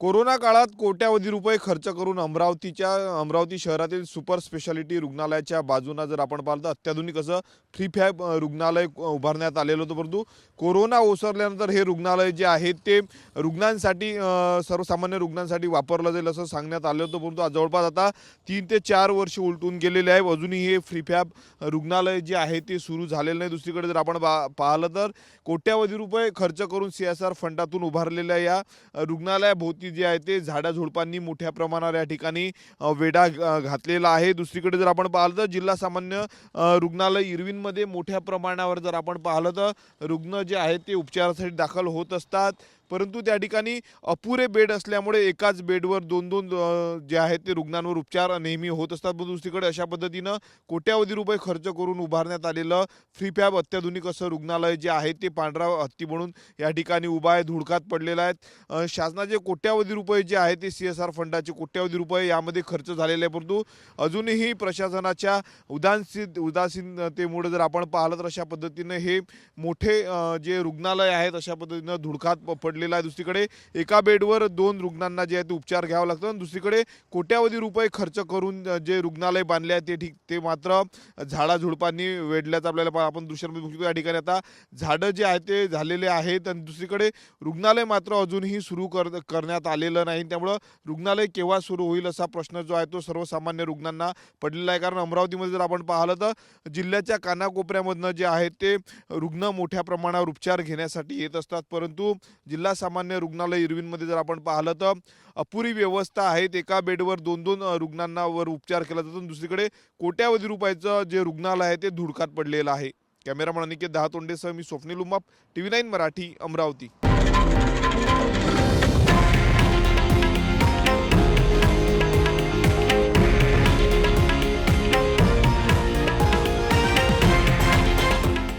Corona काळात कोट्यावधी रुपये खर्च करून अमरावतीच्या अमरावती शहरातील सुपर स्पेशालिटी रुग्णालयाच्या बाजूला जर आपण पाहिलं तर अत्याधुनिक असं फ्री फॅब रुग्णालय उभारण्यात आलेलं होतं. परंतु कोरोना ओसरल्यानंतर हे रुग्णालय जे आहे ते रुग्णांसाठी सर्वसामान्य रुग्णांसाठी वापरलं जाईल असं सांगण्यात आलं होतं. परंतु जवळपास आता तीन ते चार वर्ष उलटून गेलेले आहे अजूनही हे फ्री फॅब रुग्णालय जे आहे ते सुरू झालेलं नाही. दुसरीकडे जर आपण पा- पाहिलं तर कोट्यावधी रुपये खर्च करून सी एस आर फंडातून उभारलेल्या या रुग्णालयाभोवती रुग्णालयाभोवती जी आहे ते झाडा झुडपांनी मोठ्या प्रमाणावर या ठिकाणी वेढा घातलेला आहे. दुसरीकडे जर आपण पाहिलं तर जिल्हा सामान्य रुग्णालय इरविनमध्ये मोठ्या प्रमाणावर जर आपण पाहिलं तर रुग्ण जे आहेत ते उपचारासाठी दाखल होत असतात. परंतु त्या ठिकाणी अपुरे बेड असल्यामुळे एकाच बेडवर दोन दोन जे आहेत ते रुग्णांवर उपचार नेहमी होत असतात. पण दुसरीकडे अशा पद्धतीनं कोट्यावधी रुपये खर्च करून उभारण्यात आलेलं फ्री फॅब अत्याधुनिक असं रुग्णालय जे आहे ते पांढरा हत्ती म्हणून या ठिकाणी उभा आहे धुडकात पडलेला आहेत शासनाचे कोट्यावधी रुपये जे आहे ते सी एस आर फंडाचे कोट्यावधी रुपये यामध्ये खर्च झालेले आहे परंतु अजूनही प्रशासनाच्या उदासीन उदासीनतेमुळे जर आपण पाहिलं तर अशा पद्धतीनं हे मोठे जे रुग्णालय आहेत अशा पद्धतीनं धुडकात पड वाढलेला आहे. दुसरीकडे एका बेडवर दोन रुग्णांना जे आहे ते उपचार घ्यावं लागतं आणि दुसरीकडे कोट्यावधी रुपये खर्च करून जे रुग्णालय बांधले आहे ते ठीक ते मात्र झाडाझुडपांनी वेढल्याचं आपल्याला आपण दृश्यामध्ये बघू शकतो. या ठिकाणी आता झाडं जे आहे ते झालेले आहेत आणि दुसरीकडे रुग्णालय मात्र अजूनही सुरू कर करण्यात आलेलं नाही. त्यामुळं रुग्णालय केव्हा सुरू होईल असा प्रश्न जो आहे तो सर्वसामान्य रुग्णांना पडलेला आहे. कारण अमरावतीमध्ये जर आपण पाहिलं तर जिल्ह्याच्या कानाकोपऱ्यामधनं जे आहे ते रुग्ण मोठ्या प्रमाणावर उपचार घेण्यासाठी येत असतात. परंतु जिल्हा सामान्य रुग्णालय इरविनमध्ये जर आपण पाहिलं तर अपुरी व्यवस्था आहेत. एका बेडवर दोन दोन रुग्णांनावर रुग्णांना वर उपचार केला जातो. दुसरीकडे कोट्यावधी रुपयाचं जे रुग्णालय आहे ते धुडकात पडलेलं आहे. कॅमेरामन अनिकेत दहा तोंडेसह मी Swapnil Umap T V nine Marathi Amravati.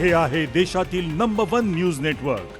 हे आहे देशातील नंबर वन न्यूज नेटवर्क